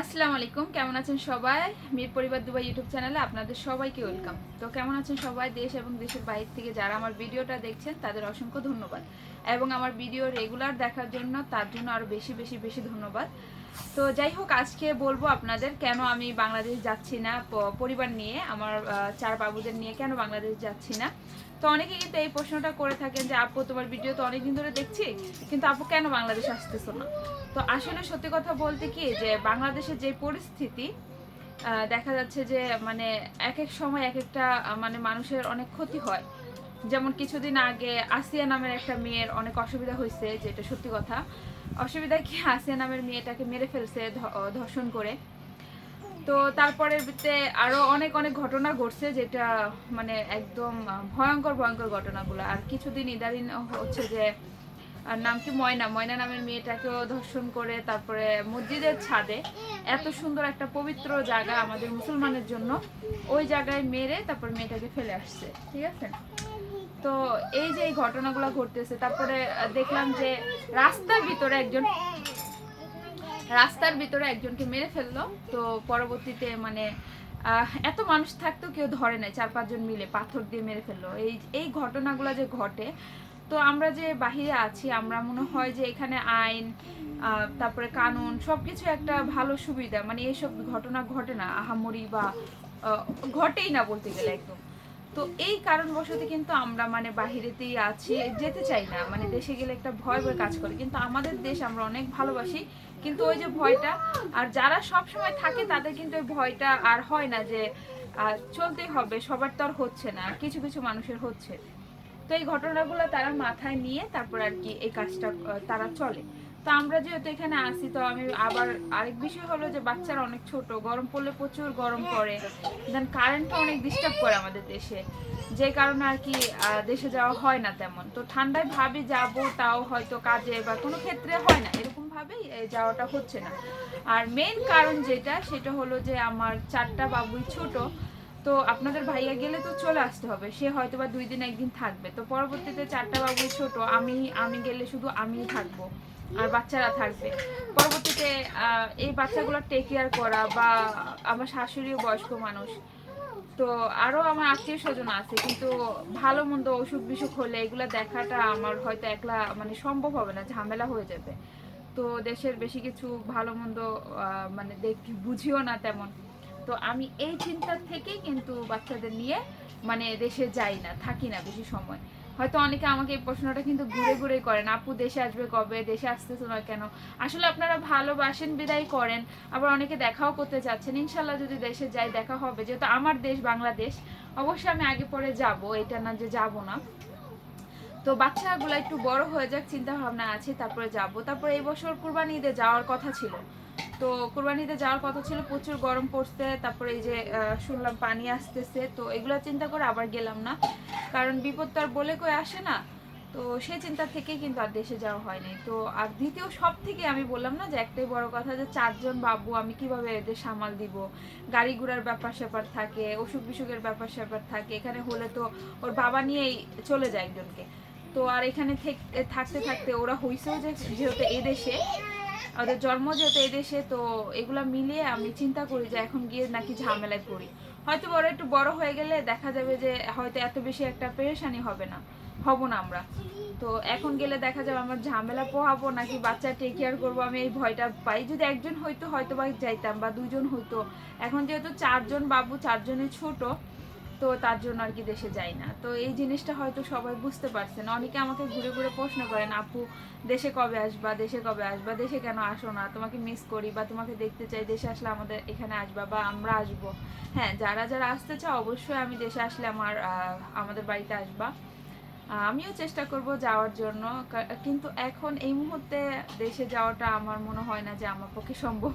আসসালামু আলাইকুম, কেমন আছেন সবাই? মির পরিবার দুবাই ইউটিউব চ্যানেলে আপনাদের সবাইকে ওয়েলকাম। তো কেমন আছেন সবাই দেশ এবং দেশের বাইরে থেকে যারা আমার ভিডিওটা দেখছেন, তাদের অসংখ্য ধন্যবাদ। এবং আমার ভিডিও রেগুলার দেখার জন্য তার জন্য আরও বেশি বেশি বেশি ধন্যবাদ। তো যাই হোক, আজকে বলব আপনাদের কেন আমি বাংলাদেশ যাচ্ছি না পরিবার নিয়ে, আমার চার বাবুদের নিয়ে কেন বাংলাদেশ যাচ্ছি না? তো অনেকে কিন্তু এই প্রশ্নটা করে থাকেন যে, আপু, তোমার ভিডিও তো অনেকদিন ধরে দেখছি, কিন্তু আপু কেন বাংলাদেশ আসতেছো না? তো আসলে সত্যি কথা বলতে কি, যে বাংলাদেশের যে পরিস্থিতি দেখা যাচ্ছে যে মানে এক এক সময় এক একটা মানে মানুষের অনেক ক্ষতি হয়। যেমন কিছুদিন আগে আসিয়া নামের একটা মেয়ের অনেক অসুবিধা হয়েছে যেটা সত্যি কথা। অসুবিধা কি? আসিয়া নামের মেয়েটাকে মেরে ফেলছে ধর্ষণ করে। তো তারপরে ভিতরে আরও অনেক অনেক ঘটনা ঘটছে, যেটা মানে একদম ভয়ঙ্কর ভয়ঙ্কর ঘটনাগুলো। আর কিছুদিন ইদারিন হচ্ছে যে নাম কি? ময়না। ময়না নামের মেয়েটাকেও ধর্ষণ করে তারপরে মসজিদের ছাদে। এত সুন্দর একটা পবিত্র জায়গা আমাদের মুসলমানের জন্য। ওই জায়গায় মেরে তারপর মেয়েটাকে ফেলে আসছে। ঠিক আছে? তো এই যে এই ঘটনাগুলো ঘটতেছে, তারপরে দেখলাম যে রাস্তার ভিতরে একজন, রাস্তার ভিতরে একজনকে মেরে ফেলল। তো পরবর্তীতে মানে এত মানুষ থাকতেও কেউ ধরে নাই, চার পাঁচজন মিলে পাথর দিয়ে মেরে ফেলল। এই এই ঘটনাগুলো যে ঘটে, তো আমরা যে বাহিরে আছি, আমরা মনে হয় যে এখানে আইন তারপরে কানুন, সবকিছু একটা ভালো সুবিধা। মানে এইসব ঘটনা ঘটে না, আহামরি বা ঘটেই না বলতে গেলে একদম। তো এই কারণবশত কিন্তু আমরা মানে বাহিরেতেই আছি, যেতে চাই না। মানে দেশে গেলে একটা ভয় ভয় কাজ করে। কিন্তু আমাদের দেশ আমরা অনেক ভালোবাসি। কিন্তু ওই যে ভয়টা, আর যারা সব সময় থাকে তাদের কিন্তু ওই ভয়টা আর হয় না যে চলতেই হবে, সবার তো আর হচ্ছে না, কিছু কিছু মানুষের হচ্ছে। তো এই ঘটনাগুলো তারা মাথায় নিয়ে তারপর আর কি এই কাজটা তারা চলে। তো আমরা যেহেতু এখানে আসি তো আমি আবার আরেক বিষয় হলো যে বাচ্চারা অনেক ছোট, গরম পড়লে প্রচুর গরম পড়ে। দেন কারেন্টটা অনেক ডিস্টার্ব করে আমাদের দেশে। যে কারণে আর কি দেশে যাওয়া হয় না তেমন। তো ঠান্ডায় ভাবি যাব, তাও হয়তো কাজে বা কোনো ক্ষেত্রে হয় না। এরকম ভাবেই যাওয়াটা হচ্ছে না। আর মেন কারণ যেটা, সেটা হলো যে আমার চারটা বাবুই ছোট। তো আপনাদের ভাইয়া গেলে তো চলে আসতে হবে। সে হয়তো বা দুই দিন একদিন থাকবে। তো পরবর্তীতে চারটা বাবুই ছোট, আমি আমি গেলে শুধু আমিই থাকব। আর বাচ্চারা থাকবে। পরবর্তীতে এই বাচ্চাগুলো টেক কেয়ার করা বা আমার শাশুড়িও বয়স্ক মানুষ। তো আরও আমার আত্মীয় স্বজন আছে, কিন্তু ভালো মন্দ অসুখ বিসুখ হলে এগুলো দেখাটা আমার হয়তো একলা মানে সম্ভব হবে না, ঝামেলা হয়ে যাবে। তো দেশের বেশি কিছু ভালো মন্দ মানে দেখি বুঝিও না তেমন। তো আমি এই চিন্তা থেকেই কিন্তু বাচ্চাদের নিয়ে মানে দেশে যাই না, থাকি না বেশি সময়। হয়তো অনেকে আমাকে এই প্রশ্নটা কিন্তু ঘুরে ঘুরে করেন, আপু, দেশে আসবে কবে? দেশে আসতেছো না কেন? আসলে আপনারা ভালোবাসেন, বিদায় করেন, আবার অনেকে দেখাও করতে চাচ্ছেন। ইনশাল্লাহ যদি দেশে যাই, দেখা হবে। যেহেতু আমার দেশ বাংলাদেশ, অবশ্যই আমি আগে পরে যাব। এটা না যে যাব না। তো বাচ্চাগুলো একটু বড় হয়ে যাক চিন্তা ভাবনা আছে, তারপরে যাব। তারপরে এই বছর কুরবানি ঈদে যাওয়ার কথা ছিল। তো কোরবানিতে যাওয়ার কথা ছিল, প্রচুর গরম পড়ছে, তারপরে এই যে শুনলাম পানি আসতেছে, তো এগুলো চিন্তা করে আবার গেলাম না। কারণ বিপদ তো আর বলে কই আসে না। তো সেই চিন্তা থেকে কিন্তু আর দেশে যাওয়া হয়নি তো আর দ্বিতীয় সব থেকে আমি বললাম না যে একটাই বড় কথা যে চারজন বাবু আমি কীভাবে এদের সামাল দিব। গাড়ি ঘোড়ার ব্যাপার স্যাপার থাকে, অসুখ বিসুখের ব্যাপার স্যাপার থাকে, এখানে হলে তো ওর বাবা নিয়েই চলে যায় একজনকে। তো আর এখানে থাকতে থাকতে ওরা হইছেও যে যেহেতু এই দেশে ওদের জন্ম যেহেতু এই দেশে, তো এগুলা মিলিয়ে আমি চিন্তা করি যে এখন গিয়ে নাকি ঝামেলায় পড়ি। হয়তো বড় একটু বড় হয়ে গেলে দেখা যাবে যে হয়তো এত বেশি একটা পেরেশানি হবে না, হব না আমরা। তো এখন গেলে দেখা যাবে আমার ঝামেলা পোহাবো নাকি বাচ্চা টেক কেয়ার করব, আমি এই ভয়টা পাই। যদি একজন হয়তো হয়তো বা যাইতাম বা দুজন হইতো। এখন যেহেতু চারজন বাবু, চারজনই ছোট তো তার জন্য আর কি দেশে যাই না। তো এই জিনিসটা হয়তো সবাই বুঝতে পারছেন অনেকে আমাকে ঘুরে ঘুরে প্রশ্ন করেন, আপু, দেশে কবে আসবা? দেশে কবে আসবা? দেশে কেন আসো না? তোমাকে মিস করি বা তোমাকে দেখতে চাই, দেশে আসলে আমাদের এখানে আসবা বা আমরা আসব? হ্যাঁ যারা যারা আসতে চাও অবশ্যই আমি দেশে আসলে আমার আমাদের বাড়িতে আসবা। আমিও চেষ্টা করব যাওয়ার জন্য কিন্তু এখন এই মুহূর্তে দেশে যাওয়াটা আমার মনে হয় না যে আমার পক্ষে সম্ভব।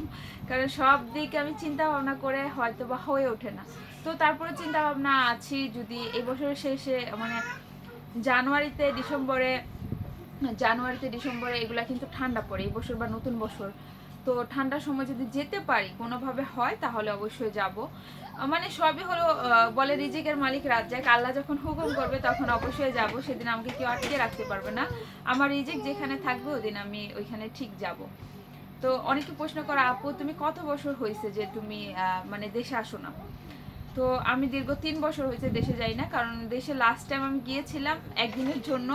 কারণ সব দিক আমি চিন্তা ভাবনা করে হয়তো বা হয়ে ওঠে না। তো তারপরে চিন্তা ভাবনা আছি যদি এই বছরের শেষে মানে জানুয়ারিতে, ডিসেম্বরে জানুয়ারিতে, ডিসেম্বরে এগুলা কিন্তু ঠান্ডা পড়ে, এই বছর বা নতুন বছর। তো ঠান্ডার সময় যদি যেতে পারি, কোনোভাবে হয়, তাহলে অবশ্যই যাব। মানে সবই হলো বলে রিজিকের মালিক রাজ্জাক আল্লাহ যখন হুকুম করবে, তখন অবশ্যই যাব। সেদিন আমাকে কেউ আটকে রাখতে পারবে না। আমার রিজিক যেখানে থাকবে, ওদিন আমি ওইখানে ঠিক যাব। তো অনেকে প্রশ্ন করে, আপু, তুমি কত বছর হয়েছে যে তুমি মানে দেশে আসো না? তো আমি দীর্ঘ তিন বছর হয়েছে দেশে যাই না, কারণ দেশে লাস্ট টাইম আমি গিয়েছিলাম একদিনের জন্য।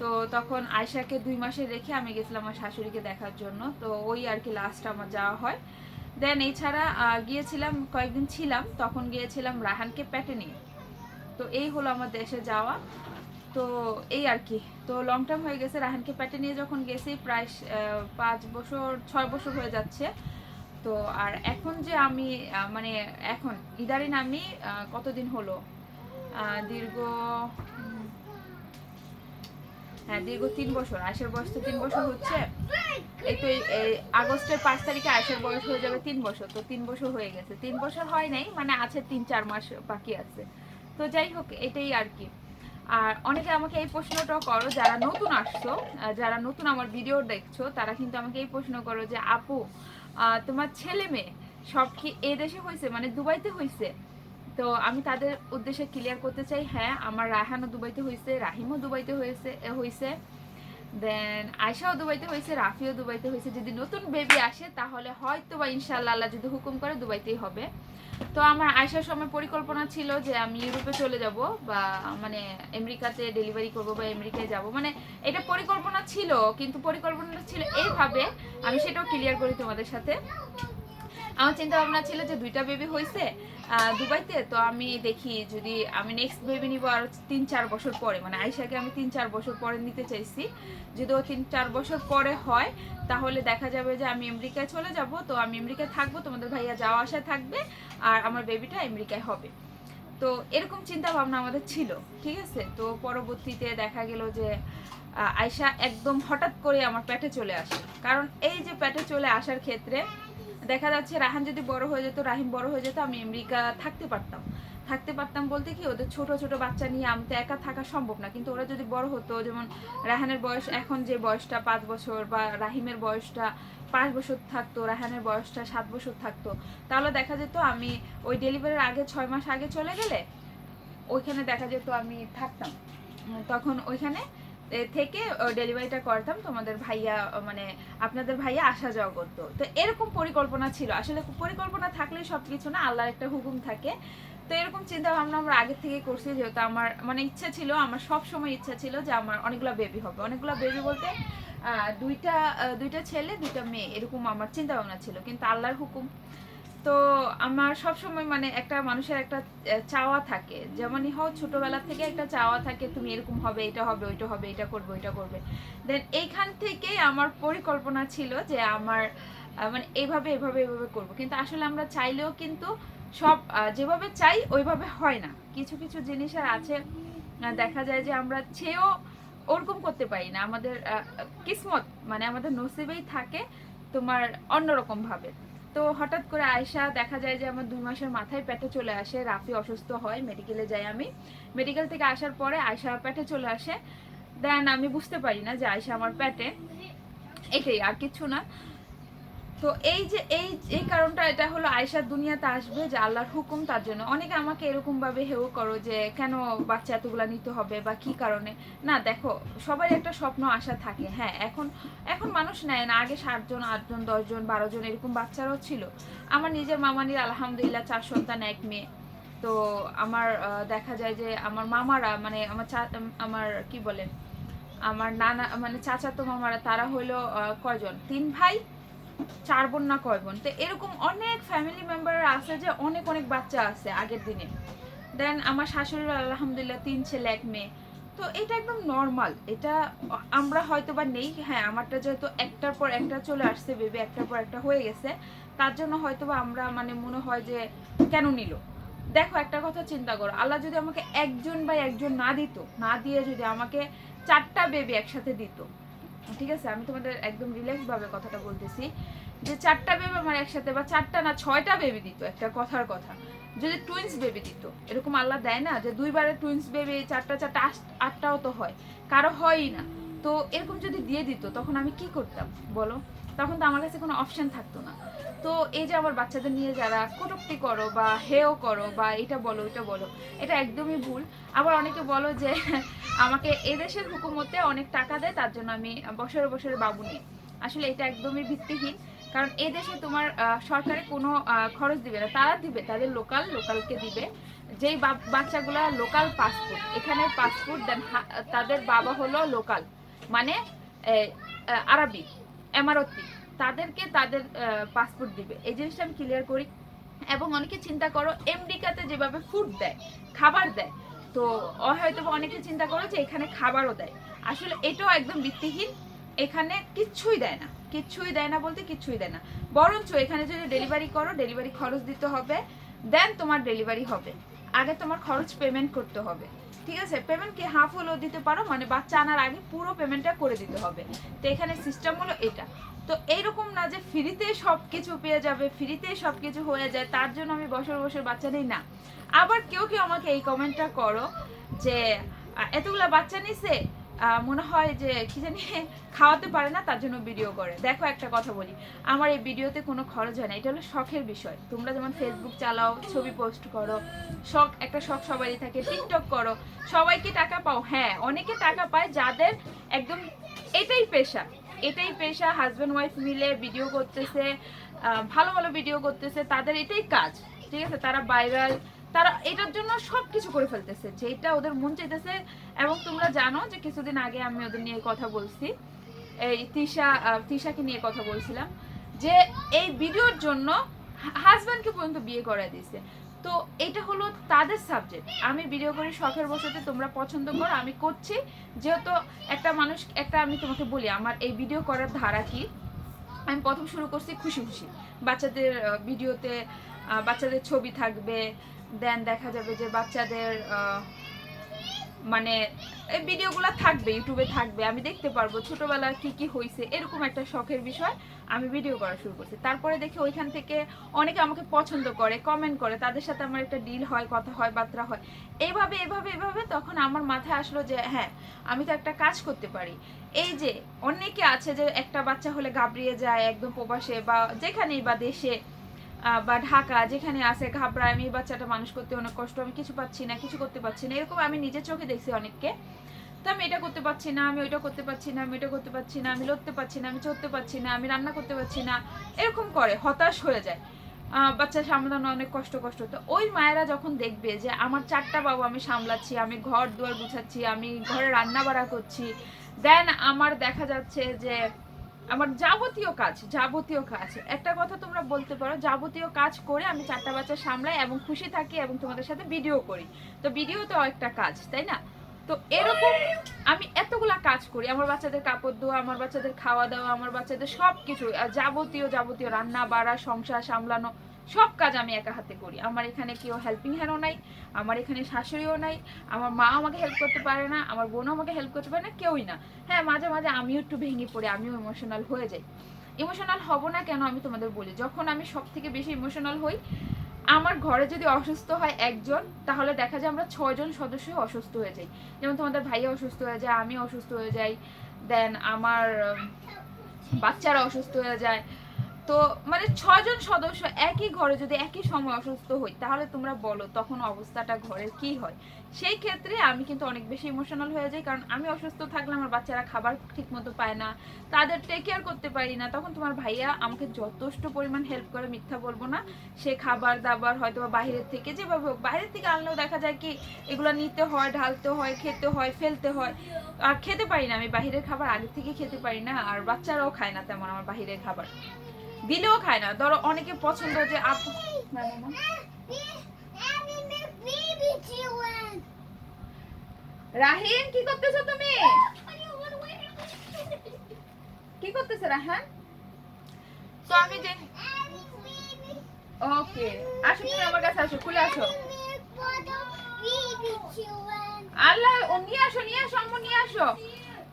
তো তখন আয়শাকে দুই মাসে রেখে আমি গেছিলাম আমার শাশুড়িকে দেখার জন্য। তো ওই আর কি লাস্ট আমার যাওয়া হয়। দেন এছাড়া গিয়েছিলাম, কয়েকদিন ছিলাম, তখন গিয়েছিলাম রাহানকে পেটে নিয়ে। তো এই হলো আমার দেশে যাওয়া। তো এই আর কি। তো লং টার্ম হয়ে গেছে রাহানকে পেটে নিয়ে যখন গেছি, প্রায় পাঁচ বছর, ছয় বছর হয়ে যাচ্ছে। তো আর এখন যে আমি মানে এখন ইদারিন আমি কতদিন হলো? দীর্ঘ হ্যাঁ দীর্ঘ তিন বছর আয়সের বয়স তো তিন বছর হচ্ছে। এই তো এই- আগস্টের পাঁচ তারিখে আয়সের বয়স হয়ে যাবে তিন বছর, তো তিন বছর হয়ে গেছে। তিন বছর হয় নাই মানে আছে তিন, চার মাস বাকি আছে। তো যাই হোক, এটাই আর কি। আর অনেকে আমাকে এই প্রশ্নটা করো, যারা নতুন আসছো যারা নতুন আমার ভিডিও দেখছ, তারা কিন্তু আমাকে এই প্রশ্ন করো যে, আপু তোমার ছেলে মেয়ে সব কি এ দেশে হয়েছে মানে দুবাইতে হয়েছে তো আমি তাদের উদ্দেশ্যে ক্লিয়ার করতে চাই হ্যাঁ আমার রায়হানও দুবাইতে হয়েছে, রাহিমও দুবাইতে হয়েছে হয়েছে। দেন আয়সাও দুবাইতে হয়েছে, রাফিও দুবাইতে হয়েছে। যদি নতুন বেবি আসে, তাহলে হয়তো বা ইনশাল্লাহ আল্লাহ যদি হুকুম করে দুবাইতেই হবে। তো আমার আয়সার সময় পরিকল্পনা ছিল যে আমি ইউরোপে চলে যাব বা মানে আমেরিকাতে ডেলিভারি করব বা আমেরিকায় যাব। মানে এটা পরিকল্পনা ছিল, কিন্তু পরিকল্পনাটা ছিল এইভাবে। আমি সেটাও ক্লিয়ার করি তোমাদের সাথে। আমার চিন্তা ভাবনা ছিল যে দুইটা বেবি হয়েছে দুবাইতে, তো আমি দেখি যদি আমি নেক্সট বেবি নিব আর তিন চার বছর পরে মানে আয়সাকে আমি তিন চার বছর পরে নিতে চাইছি। যদি ও তিন চার বছর পরে হয়, তাহলে দেখা যাবে যে আমি আমেরিকায় চলে যাব, তো আমি আমেরিকায় থাকব, তোমাদের ভাইয়া যাওয়া আসা থাকবে, আর আমার বেবিটা আমেরিকায় হবে। তো এরকম চিন্তা ভাবনা আমাদের ছিল, ঠিক আছে? তো পরবর্তীতে দেখা গেল যে আয়শা একদম হঠাৎ করে আমার পেটে চলে আসে। কারণ এই যে পেটে চলে আসার ক্ষেত্রে দেখা যাচ্ছে রাহান যদি বড় হয়ে যেত, রাহিম বড় হয়ে যেত, আমি আমেরিকা থাকতে পারতাম। থাকতে পারতাম বলতে কি, ওদের ছোট ছোট বাচ্চা নিয়ে আমি তো একা থাকা সম্ভব না। কিন্তু ওরা যদি বড় হতো, যেমন রাহানের বয়স এখন যে বয়সটা, পাঁচ বছর, বা রাহিমের বয়সটা পাঁচ বছর থাকতো, রাহানের বয়সটা সাত বছর থাকতো, তাহলে দেখা যেত আমি ওই ডেলিভারির আগে ছয় মাস আগে চলে গেলে, ওইখানে দেখা যেত আমি থাকতাম। তখন ওইখানে থেকে ডেলিভারিটা করতাম। তোমাদের ভাইয়া মানে আপনাদের ভাইয়া আসা যাওয়া করতো। তো এরকম পরিকল্পনা ছিল। আসলে পরিকল্পনা থাকলেই সব কিছু না, আল্লাহর একটা হুকুম থাকে। তো এরকম চিন্তা ভাবনা আমরা আগে থেকে করছি, যেহেতু আমার মানে ইচ্ছা ছিল, আমার সব সময় ইচ্ছা ছিল যে আমার অনেকগুলো বেবি হবে। অনেকগুলো বেবি বলতে দুইটা দুইটা ছেলে, দুইটা মেয়ে, এরকম আমার চিন্তা ভাবনা ছিল। কিন্তু আল্লাহর হুকুম তো আমার সব সময় মানে একটা মানুষের একটা চাওয়া থাকে। যেমনই হোক, ছোটবেলা থেকে একটা চাওয়া থাকে, তুমি এরকম হবে, এটা হবে, ওইটা হবে, এটা করবে, ওইটা করবে। দেন এইখান থেকেই আমার পরিকল্পনা ছিল যে আমার মানে এইভাবে এইভাবে এইভাবে করব। কিন্তু আসলে আমরা চাইলেও কিন্তু সব যেভাবে চাই, ওইভাবে হয় না। কিছু কিছু জিনিসের আছে দেখা যায় যে আমরা চেয়েও ওরকম করতে পারি না। আমাদের কিসমত মানে আমাদের নসিবেই থাকে তোমার অন্যরকম ভাবে। তো হঠাৎ করে আয়সা দেখা যায় যে আমার দুই মাসের মাথায় পেটে চলে আসে, রাফি অসুস্থ হয় মেডিকেলে যাই আমি। মেডিকেল থেকে আসার পরে আয়সা পেটে চলে আসে। দেন আমি বুঝতে পারি না যে আয়সা আমার পেটে। এটাই আর কিছু না। তো এই যে এই এই কারণটা এটা হলো আয়সার দুনিয়াতে আসবে যে আল্লাহর হুকুম তার জন্য। অনেকে আমাকে এরকম ভাবে হেও করো যে কেন বাচ্চা এতগুলা নিতে হবে বা কি কারণে? না দেখো সবারই একটা স্বপ্ন আশা থাকে। হ্যাঁ এখন এখন মানুষ নেয় না। আগে সাতজন আটজন দশজন বারো জন এরকম বাচ্চারাও ছিল। আমার নিজের মামানির আলহামদুলিল্লাহ চার সন্তান এক মেয়ে। তো আমার দেখা যায় যে আমার মামারা মানে আমার চা- আমার কি বলে আমার নানা মানে চাচাতো মামারা তারা আহ, কয়জন? তিন ভাই চার বোন না কয় বোন। তো এরকম অনেক ফ্যামিলি মেম্বার আছে যে অনেক অনেক বাচ্চা আছে আগের দিনে। দেন আমার শাশুড়ির আলহামদুলিল্লাহ তিন ছেলে, এক মেয়ে। তো এটা একদম নর্মাল এটা আমরা হয়তো বা নেই। হ্যাঁ আমারটা যেহেতু একটার পর একটা চলে আসছে বেবি একটার পর একটা হয়ে গেছে। তার জন্য হয়তো বা আমরা মানে মনে হয় যে কেন নিল? দেখো, একটা কথা চিন্তা করো। আল্লাহ যদি আমাকে একজন বা একজন না দিত, না দিয়ে যদি আমাকে চারটা বেবি একসাথে দিত ঠিক আছে? আমি তোমাদের একদম রিল্যাক্স ভাবে কথাটা বলতেছি। যে চারটা বেবি আমার একসাথে বা চারটা না, ছয়টা বেবি দিত, একটা কথার কথা। যদি টুইন্স বেবি দিত, এরকম আল্লাহ দেয় না? যে দুইবারে টুইন্স বেবি চারটা চারটা, আট- আটটাও তো হয়। কারও হয়ই না। তো এরকম যদি দিয়ে দিত, তখন আমি কি করতাম? বলো? তখন তো আমার কাছে কোনো অপশন থাকতো না। তো এই যে আমার বাচ্চাদের নিয়ে যারা কটুক্তি করো বা হেও করো বা এটা বলো এটা বলো, এটা একদমই ভুল। আবার অনেকে বলো যে আমাকে এদেশের হুকুমতে অনেক টাকা দেয়, তার জন্য আমি বছরে বছরে বাবু নিই। আসলে এটা একদমই ভিত্তিহীন। কারণ এই দেশে তোমার সরকারে কোনো খরচ দিবে না। তারা দিবে, তাদের লোকাল লোকালকে দিবে। যেই বাচ্চাগুলা লোকাল পাসপোর্ট এখানে পাসপোর্ট দেন তাদের বাবা হলো লোকাল মানে আরবি, এমারতি। তাদেরকে তাদের পাসপোর্ট দিবে। এই জিনিসটা আমি ক্লিয়ার করি। এবং অনেকে চিন্তা করো আমেরিকাতে যেভাবে ফুড দেয়, খাবার দেয় তো হয়তো অনেকে চিন্তা করো যে এখানে খাবারও দেয়। আসলে এটাও একদম ভিত্তিহীন। এখানে কিচ্ছুই দেয় না। কিচ্ছুই দেয় না বলতে কিচ্ছুই দেয় না। বরঞ্চ এখানে যদি ডেলিভারি করো ডেলিভারি খরচ দিতে হবে দেন তোমার ডেলিভারি হবে। আগে তোমার খরচ পেমেন্ট করতে হবে। ঠিক আছে? পেমেন্ট কি হাফ হলেও দিতে পারো মানে বাচ্চা আনার আগে পুরো পেমেন্টটা করে দিতে হবে। তো এখানে সিস্টেম হলো এটা। তো এইরকম না যে ফ্রিতে সব কিছু পেয়ে যাবে, ফ্রিতে সব কিছু হয়ে যায়, তার জন্য আমি বছর বছর বাচ্চা নেই, না। আবার কেউ কেউ আমাকে এই কমেন্টটা করো যে এতগুলা বাচ্চা নিছে মনে হয় যে কি জানি খাওয়াতে পারে না, তার জন্য ভিডিও করে। দেখো একটা কথা বলি, আমার এই ভিডিওতে কোনো খরচ হয় না, এটা হলো শখের বিষয়। তোমরা যেমন ফেসবুক চালাও, ছবি পোস্ট করো, শখ, একটা শখ সবারই থাকে টিকটক করো, সবাইকে টাকা পাও হ্যাঁ অনেকে টাকা পায় যাদের একদম এটাই পেশা। এটাই পেশা হাজব্যান্ড ওয়াইফ মিলে ভিডিও করতেছে ভালো ভালো ভিডিও করতেছে, তাদের এটাই কাজ, ঠিক আছে? তারা ভাইরাল তারা এটার জন্য সব কিছু করে ফেলতেছে, যেটা ওদের মন চাইতেছে। এবং তোমরা জানো যে কিছুদিন আগে আমি ওদের নিয়ে কথা বলছি, এই তিশা তিশাকে নিয়ে কথা বলছিলাম, যে এই ভিডিওর জন্য হাজব্যান্ডকে পর্যন্ত বিয়ে করায় দিয়েছে। তো এটা হলো তাদের সাবজেক্ট আমি ভিডিও করি শখের বসতে, তোমরা পছন্দ করো, আমি করছি। যেহেতু একটা মানুষ, একটা আমি তোমাকে বলি, আমার এই ভিডিও করার ধারা কি? আমি প্রথম শুরু করছি খুশি খুশি। বাচ্চাদের ভিডিওতে বাচ্চাদের ছবি থাকবে দেন দেখা যাবে যে বাচ্চাদের মানে এই ভিডিওগুলো থাকবে, ইউটিউবে থাকবে, আমি দেখতে পারব ছোটবেলা কি কি হয়েছে এরকম একটা শখের বিষয় আমি ভিডিও করা শুরু করছি। তারপরে দেখি ওইখান থেকে অনেকে আমাকে পছন্দ করে কমেন্ট করে, তাদের সাথে আমার একটা ডিল হয়, কথা হয় বার্তা হয়। এইভাবে এভাবে এভাবে তখন আমার মাথায় আসলো যে হ্যাঁ আমি তো একটা কাজ করতে পারি। এই যে, অনেকে আছে যে, একটা বাচ্চা হলে ঘাবড়িয়ে যায় একদম প্রবাসে বা যেখানেই বা দেশে বা ঢাকা, যেখানে আছে, ঘাবড়ায়, আমি বাচ্চাটা মানুষ করতে অনেক কষ্ট, আমি কিছু পাচ্ছি না, কিছু করতে পারছি না, এরকম আমি নিজের চোখে দেখছি অনেককে। তো আমি এটা করতে পারছি না, আমি ওইটা করতে পারছি না, আমি এটা করতে পারছি না, আমি লড়তে পারছি না, আমি চড়তে পারছি না, আমি রান্না করতে পারছি না, এরকম করে, হতাশ হয়ে যায়। বাচ্চা সামলানো অনেক কষ্ট কষ্ট। তো ওই মায়েরা যখন দেখবে যে আমার চারটা বাবু আমি সামলাচ্ছি, আমি ঘর দুয়ার গুছাচ্ছি, আমি ঘরে রান্না বাড়া করছি দেন আমার দেখা যাচ্ছে যে আমার যাবতীয় কাজ যাবতীয় কাজ। একটা কথা তোমরা বলতে পারো, যাবতীয় কাজ করে আমি চারটা বাচ্চা সামলাই এবং খুশি থাকি এবং তোমাদের সাথে ভিডিও করি। তো ভিডিও তো একটা কাজ, তাই না? তো এরকম আমি এতগুলা কাজ করি। আমার বাচ্চাদের কাপড় ধোয়া, আমার বাচ্চাদের খাওয়া দাওয়া, আমার বাচ্চাদের সব কিছু যাবতীয় যাবতীয় রান্না বাড়া সংসার সামলানো সব কাজ আমি একা হাতে করি। আমার এখানে কেউ হেল্পিং হ্যান্ডও নাই, আমার এখানে শাশুড়িও নাই, আমার মা আমাকে হেল্প করতে পারে না, আমার বোনও আমাকে হেল্প করতে পারে না, কেউই না। হ্যাঁ মাঝে মাঝে আমিও একটু ভেঙে পড়ি, আমিও ইমোশনাল হয়ে যাই। ইমোশনাল হব না কেন আমি তোমাদের বলি, যখন আমি সব থেকে বেশি ইমোশনাল হই, আমার ঘরে যদি অসুস্থ হয় একজন, তাহলে দেখা যায় আমরা ছয়জন সদস্য অসুস্থ হয়ে যাই। যেমন তোমাদের ভাইয়া অসুস্থ হয়ে যায়, আমি অসুস্থ হয়ে যাই দেন আমার বাচ্চারা অসুস্থ হয়ে যায় তো মানে ছয়জন সদস্য একই ঘরে যদি একই সময় অসুস্থ হই, তাহলে তোমরা বলো তখন অবস্থাটা ঘরের কি হয়? সেই ক্ষেত্রে আমি কিন্তু অনেক বেশি ইমোশনাল হয়ে যাই, কারণ আমি অসুস্থ থাকলে আমার বাচ্চারা খাবার ঠিক মতো পায় না, তাদের টেক কেয়ার করতে পারি না, তখন তোমার ভাইয়া আমাকে যথেষ্ট পরিমাণ হেল্প করে, মিথ্যা বলব না। সে খাবার দাবার হয়তো বা বাইরের থেকে যেভাবে হোক, বাইরের থেকে আনলেও দেখা যায় কি এগুলো নিতে হয়, ঢালতে হয়, খেতে হয়, ফেলতে হয়। আর খেতে পারি না, আমি বাইরের খাবার আগে থেকে খেতে পারি না, আর বাচ্চারাও খায় না তেমন আমার বাইরের খাবার। দিলেও খায় না। ধরো অনেকে পছন্দ যে আপু। রাহিন কি করতেছো তুমি? কি করতেছো রাহান? তো আমি যে ওকে আসো তুমি আমার কাছে আসো খুলে আসো। আল্লাহ ও নিয়ে আসো নিয়ে আসো আম্মু নিয়ে আসো।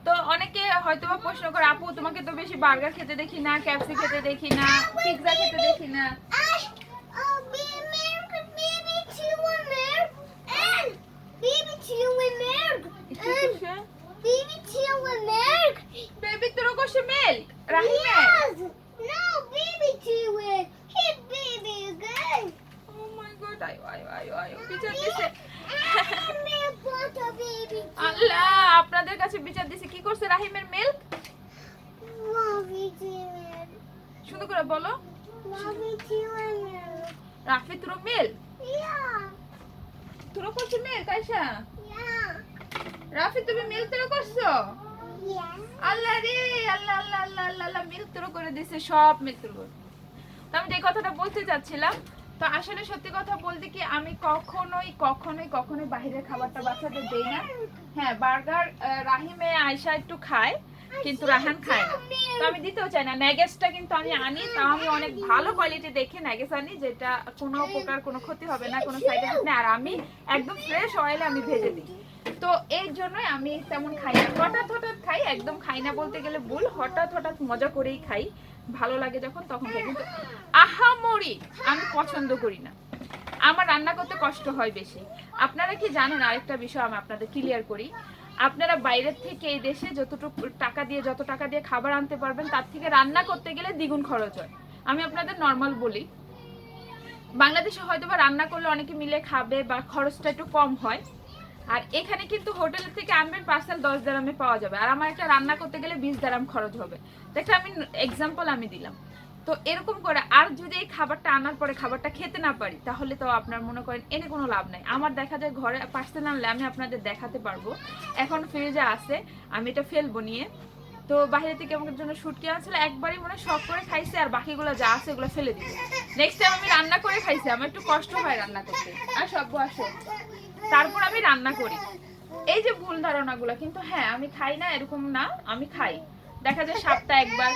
তো অনেকে হয়তো বা প্রশ্ন করে আপু তোমাকে তো বেশি বার্গার খেতে দেখি না ক্যাপসি খেতে দেখি না পিৎজা খেতে দেখি না Baby Chillin' Merg! একটু খুশি? Baby Chillin' Merg! করছে মিল্ক রাহিমের Yes. No, baby too weird. Hit baby again. Oh my god আয়ো আয়ো আয়ো আয়ো বিচার দিছে And me bought a baby too. আল্লাহ আপনাদের কাছে বিচার দিছে কি করছে রাহিমের মিল্ক Mommy too weird. সুন্দর করে বলো Mommy too weird. রাফি তুরো মিল্ক Yeah. তুরো করছে মিল্ক আয়শা Yeah. রাফি তুমি মিল্ক তুরো করছ Yeah. আল্লাহ রে আল্লাহ আল্লাহ আল্লাহ আল্লাহ আল্লাহ মিল্ক তুরো করে দিছে সব মিল্ক তুরো করে। তো আমি যে কথাটা বলতে চাচ্ছিলাম, তো আসলে সত্যি কথা বলতে কি আমি কখনোই কখনোই কখনোই বাইরের খাবারটা বাচ্চাদের দেই না। হ্যাঁ বার্গার রাহিমে আয়সা একটু খায়, কিন্তু রাহান খায় না। তো আমি দিতেও চাই না। ন্যাগেসটা কিন্তু আমি আনি, তাও আমি অনেক ভালো কোয়ালিটি দেখে ন্যাগেস আনি, যেটা কোনো প্রকার কোনো ক্ষতি হবে না, কোনো সাইড এফেক্ট নেই। আর আমি একদম ফ্রেশ অয়েলে আমি ভেজে দিই। তো এই জন্যই আমি তেমন খাই না। হঠাৎ হঠাৎ খাই, একদম খাই না বলতে গেলে ভুল। হঠাৎ হঠাৎ মজা করেই খাই। ভালো লাগে যখন, তখন খাই কিন্তু আহামরি আমি পছন্দ করি না। আমার রান্না করতে কষ্ট হয় বেশি। আপনারা কি জানেন, আরেকটা বিষয় আমি আপনাদের ক্লিয়ার করি। আপনারা বাইরের থেকে এই দেশে যতটুকু টাকা দিয়ে, যত টাকা দিয়ে খাবার আনতে পারবেন, তার থেকে রান্না করতে গেলে দ্বিগুণ খরচ হয়। আমি আপনাদের নর্মাল বলি। বাংলাদেশে হয়তো বা রান্না করলে অনেকে মিলে খাবে বা খরচটা একটু কম হয়। আর এখানে কিন্তু হোটেল থেকে আনবেন পার্সেল দশ দারামে পাওয়া যাবে। আর আমার একটা রান্না করতে গেলে বিশ দারাম খরচ হবে। তো আমি এক্সাম্পল আমি দিলাম। তো এরকম করে আর যদি এই খাবারটা আনার পরে খাবারটা খেতে না পারি, তাহলে তো আপনার মনে করেন এনে কোনো লাভ নাই। আমার দেখা যায় ঘরে পার্সেল আনলে আমি আপনাদের দেখাতে পারব। এখন ফ্রিজে আছে, আমি এটা ফেলব নিয়ে। তো বাইরে থেকে আমার জন্য শুটকি আনছিল, একবারই মনে শখ করে খাইছে আর বাকিগুলো যা আছে ওগুলো ফেলে দিবে নেক্সট টাইম আমি রান্না করে খাইছি, আমার একটু কষ্ট হয় রান্না করতে। আর সব আসো। তারপর আমি রান্না করি। এই যে ভুল ধারণাগুলো, কিন্তু হ্যাঁ আমি খাই না, এরকম না, আমি খাই। দেখা যায় সপ্তাহে একবার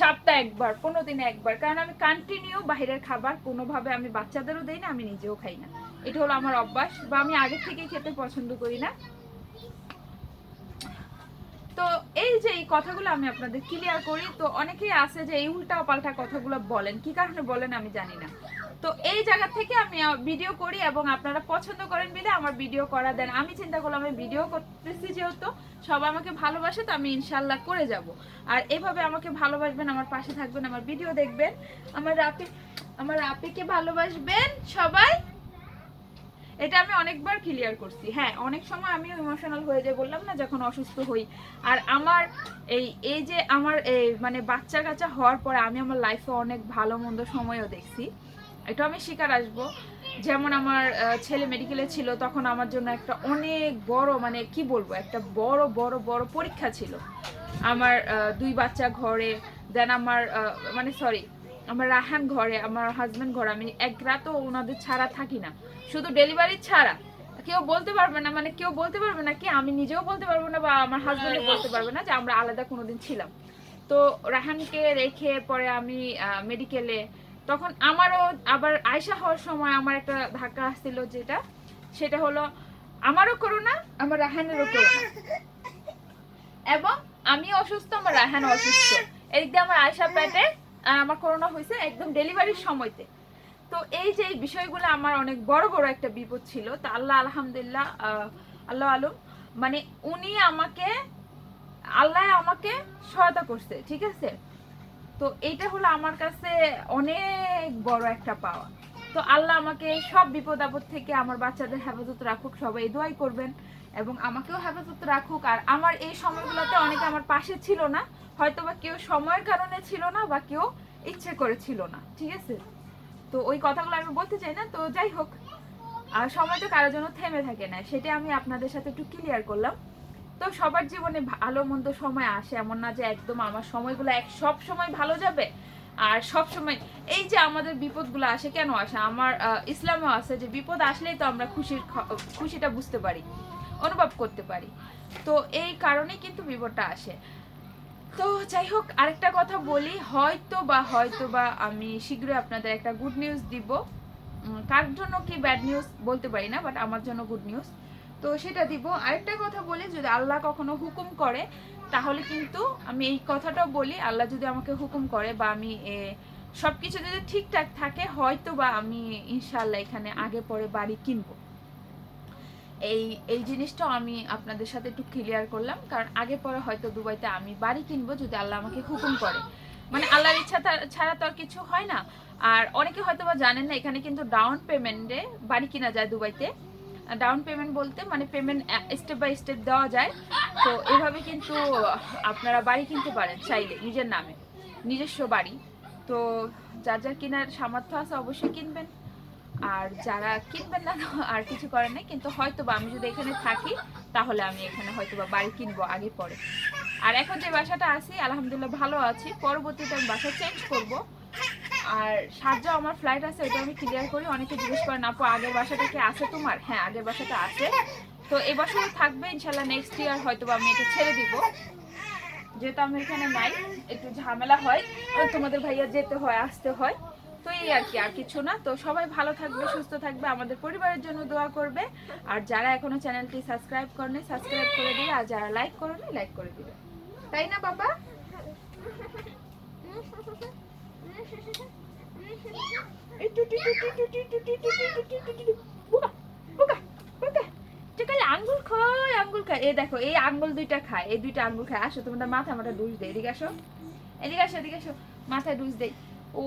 সপ্তাহে একবার পনেরো দিনে একবার। কারণ আমি কন্টিনিউ বাইরের খাবার কোনোভাবে আমি বাচ্চাদেরও দেই না, আমি নিজেও খাই না। এটা হলো আমার অভ্যাস, বা আমি আগে থেকেই খেতে পছন্দ করি না। তো এই যে এই কথাগুলো আমি আপনাদের ক্লিয়ার করি, তো অনেকেই আছে যে এই উল্টা পাল্টা কথাগুলো বলেন। কি কারণে বলেন আমি জানি না। তো এই জায়গা থেকে আমি ভিডিও করি এবং আপনারা পছন্দ করেন বিলে আমার ভিডিও করা দেন। আমি চিন্তা করলাম আমি ভিডিও করতেছি যেহেতু, সবাই আমাকে ভালোবাসে, তো আমি ইনশাল্লাহ করে যাব। আর এভাবে আমাকে ভালোবাসবেন, আমার পাশে থাকবেন, আমার ভিডিও দেখবেন, আমার রাপি আমার রাপিকে ভালোবাসবেন সবাই। এটা আমি অনেকবার ক্লিয়ার করছি। হ্যাঁ অনেক সময় আমি ইমোশনাল হয়ে যাই বললাম না, যখন অসুস্থ হই। আর আমার এই এই যে আমার এই মানে বাচ্চা কাচ্চা হওয়ার পরে আমি আমার লাইফে অনেক ভালো মন্দ সময়ও দেখছি। এটা আমি শিকার আসব। যেমন আমার ছেলে মেডিকেলে ছিল, তখন আমার জন্য একটা অনেক বড় মানে কি বলব, একটা বড় বড় বড় পরীক্ষা ছিল। আমার দুই বাচ্চা ঘরে দেন আমার মানে সরি আমার রাহান ঘরে আমার হাজবেন্ড ঘরে আমি এক রাতও ওনাদের ছাড়া থাকি না। শুধু ডেলিভারি ছাড়া। কেউ বলতে পারবে না মানে কেউ বলতে পারবে না কি আমি নিজেও বলতে পারব না বা আমার হাজবেন্ডও বলতে পারবে না যে আমরা আলাদা কোনোদিন ছিলাম। তো রাহানকে রেখে পরে আমি মেডিকেলে তখন আমারও আবার আয়সা হওয়ার সময় আমার একটা ধাক্কা আসছিল যেটা সেটা হলো আমারও করোনা আমার রাহানেরও করোনা। এবং আমি অসুস্থ আমার রাহান অসুস্থ। এই দিয়ে আমার আয়সা পেটে আর আমার করোনা হয়েছে একদম ডেলিভারির সময়তে। তো এই যে এই বিষয়গুলো আমার অনেক বড় বড় একটা বিপদ ছিল। তো আল্লাহ আলহামদুলিল্লাহ আল্লাহ আলম মানে উনি আমাকে, আল্লাহ আমাকে সহায়তা করছে, ঠিক আছে? তো এইটা হলো আমার কাছে অনেক বড় একটা পাওয়া। তো আল্লাহ আমাকে সব বিপদ আপদ থেকে আমার বাচ্চাদের হেফাজত রাখুক, সবাই দোয়াই করবেন। এবং আমাকেও হেফাজত রাখুক। আর আমার এই সময়গুলোতে অনেকে আমার পাশে ছিল না। হয়তো বা কেউ সময়ের কারণে ছিল না বা কেউ ইচ্ছে করে ছিল না। ঠিক আছে? তো ওই কথাগুলো আমি বলতে চাই না। তো যাই হোক, আর সময় তো কারোর জন্য থেমে থাকে না। সেটা আমি আপনাদের সাথে একটু ক্লিয়ার করলাম। তো সবার জীবনে ভালো মন্দ সময় আসে। এমন না যে একদম আমার সময়গুলো এক সব সময় ভালো যাবে। আর সব সময় এই যে আমাদের বিপদগুলো আসে, কেন আসে? আমার ইসলামেও আছে যে বিপদ আসলেই তো আমরা খুশির খুশিটা বুঝতে পারি। অনুভব করতে পারি। তো এই কারণেই কিন্তু বিপদটা আসে। তো যাই হোক আরেকটা কথা বলি হয়তো বা হয়তো বা আমি শীঘ্রই আপনাদের একটা গুড নিউজ দিব। কার জন্য কি ব্যাড নিউজ বলতে পারি না বাট আমার জন্য গুড নিউজ তো সেটা দিব। আরেকটা কথা বলি যদি আল্লাহ কখনো হুকুম করে তাহলে কিন্তু আমি এই কথাটাও বলি আল্লাহ যদি আমাকে হুকুম করে বা আমি এ, সবকিছু যদি ঠিকঠাক থাকে হয়তো বা আমি ইনশাল্লাহ এখানে আগে পরে বাড়ি কিনবো। এই এই জিনিসটাও আমি আপনাদের সাথে একটু ক্লিয়ার করলাম। কারণ আগে পরে হয়তো দুবাইতে আমি বাড়ি কিনবো যদি আল্লাহ আমাকে হুকুম করে। মানে আল্লাহর ইচ্ছা ছাড়া তো আর কিছু হয় না। আর অনেকে হয়তো বা জানেন না, এখানে কিন্তু ডাউন পেমেন্টে বাড়ি কিনা যায় দুবাইতে। ডাউন পেমেন্ট বলতে মানে পেমেন্ট স্টেপ বাই স্টেপ দেওয়া যায়। তো এভাবে কিন্তু আপনারা বাড়ি কিনতে পারেন চাইলে, নিজের নামে। নিজস্ব বাড়ি। তো যার যার কেনার সামর্থ্য আছে অবশ্যই কিনবেন। আর যারা কিনবেন না, আর কিছু করেন না কিন্তু হয়তো বা আমি যদি এখানে থাকি, তাহলে আমি এখানে হয়তো বা বাড়ি কিনবো আগে পরে। আর এখন যে বাসাটা আছি, আলহামদুলিল্লাহ ভালো আছি। পরবর্তীতে আমি বাসা চেঞ্জ করব। আর সারজা আমার ফ্লাইট আছে, এটা আমি ক্লিয়ার করি। অনেকে জিজ্ঞেস করেন, আপু, আগের বাসাটা কি আছে তোমার? হ্যাঁ আগের বাসাটা আছে। তো এই বছর থাকবে, ইনশাল্লাহ নেক্সট ইয়ার হয়তো বা আমি এটা ছেড়ে দিব। যেহেতু আমি এখানে নাই, একটু ঝামেলা হয়। তোমাদের ভাইয়া যেতে হয়, আসতে হয়। তো এই আর কি আর কিছু না তো সবাই ভালো থাকবে সুস্থ থাকবে আমাদের পরিবারের জন্য দোয়া করবে আর যারা এখনও চ্যানেলটি সাবস্ক্রাইব করেনি সাবস্ক্রাইব করে দিবে আর যারা লাইক করেনি লাইক করে দিবে তাই না বাবা আঙ্গুল খায় আঙ্গুল খায় এই দেখো এই আঙ্গুল দুইটা খায় এই দুইটা আঙ্গুল খায় আসো তোমাদের মাথা মাথা ডুজ দেয় এদিকে আসো এদিকে আসো এদিকে আসো মাথায় ডুজ দেয় ও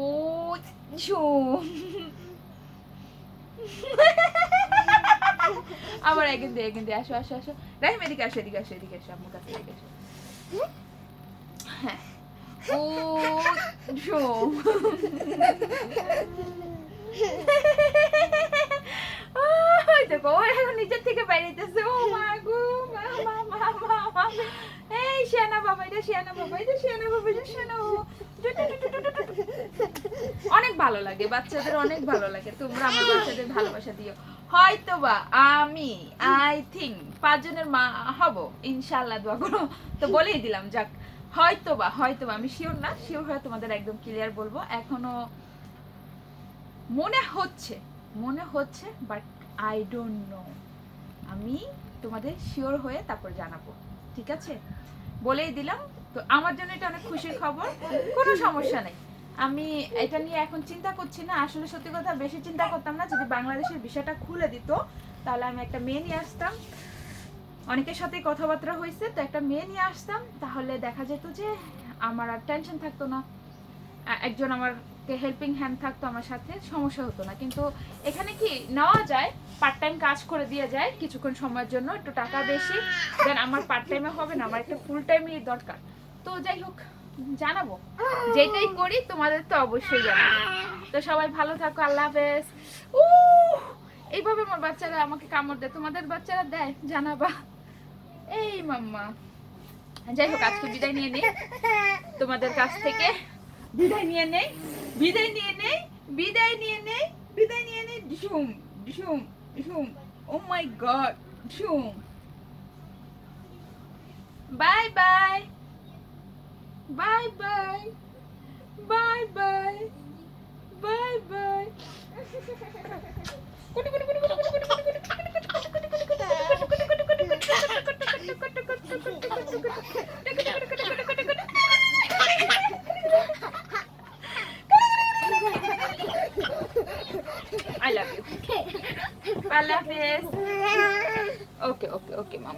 দিয়ে একদিন দিয়ে আসো ও ঝুম নিজের থেকে বাইরেতেছে ও মা গো মা মা মা মা এই শিয়ানা বাবা শিয়ানা বাবা শিয়ানা বাবা শিয়ানা। অনেক ভালো লাগে, বাচ্চাদের অনেক ভালো লাগে। তোমরা আমার বাচ্চাদের ভালোবাসা দিও। হয়তো বা আমি আই থিঙ্ক পাঁচজনের মা হব ইনশাল্লাহ দোয়া করো। তো বলেই দিলাম, যাক। হয়তো বা হয়তো বা আমি শিওর না শিওর হয়ে তোমাদের একদম ক্লিয়ার বলব। এখনও মনে হচ্ছে মনে হচ্ছে বাট আই ডোন্ট নো আমি তোমাদের শিওর হয়ে তারপর জানাব, ঠিক আছে? বলেই দিলাম। তো আমার জন্য এটা অনেক খুশির খবর, কোনো সমস্যা নেই। আমি এটা নিয়ে এখন চিন্তা করছি না, আসলে সত্যি কথা বেশি চিন্তা করতাম না, যদি বাংলাদেশের বিষয়টা খুলে দিত, তাহলে আমি একটা মেয়ে নিয়ে আসতাম। অনেকের সাথে কথাবার্তা হয়েছে, তো একটা মেয়ে নিয়ে আসতাম, তাহলে দেখা যেত যে আমার আর টেনশন থাকতো না। একজন আমারকে হেল্পিং হ্যান্ড থাকতো আমার সাথে, সমস্যা হতো না। কিন্তু এখানে কি নেওয়া যায় পার্ট টাইম কাজ করে দিয়ে যায়, কিছুক্ষণ সময়ের জন্য, একটু টাকা বেশি দেন আমার পার্ট টাইমে হবে না, আমার একটা ফুল টাইমই দরকার। তো যাই হোক জানাব। যেটাই করি, তোমাদের তো অবশ্যই জানাব। তো সবাই ভালো থাকো, আল্লাহ হাফেজ। উ এইভাবে আমার বাচ্চারা আমাকে কামড় দেয়। তোমাদের বাচ্চারা দেয়, জানাবা। এই মাম্মা। যাই হোক, আজকে বিদায় নিয়ে নেই। তোমাদের কাছ থেকে বিদায় নিয়ে নেই। বিদায় নিয়ে নেই। বিদায় নিয়ে নেই। বিদায় নিয়ে নেই। ঝুম ঝুম ঝুম। Oh my god jhum. Bye bye Bye bye. Bye bye. Bye bye. I love you. I love you. Okay, okay, okay, mom.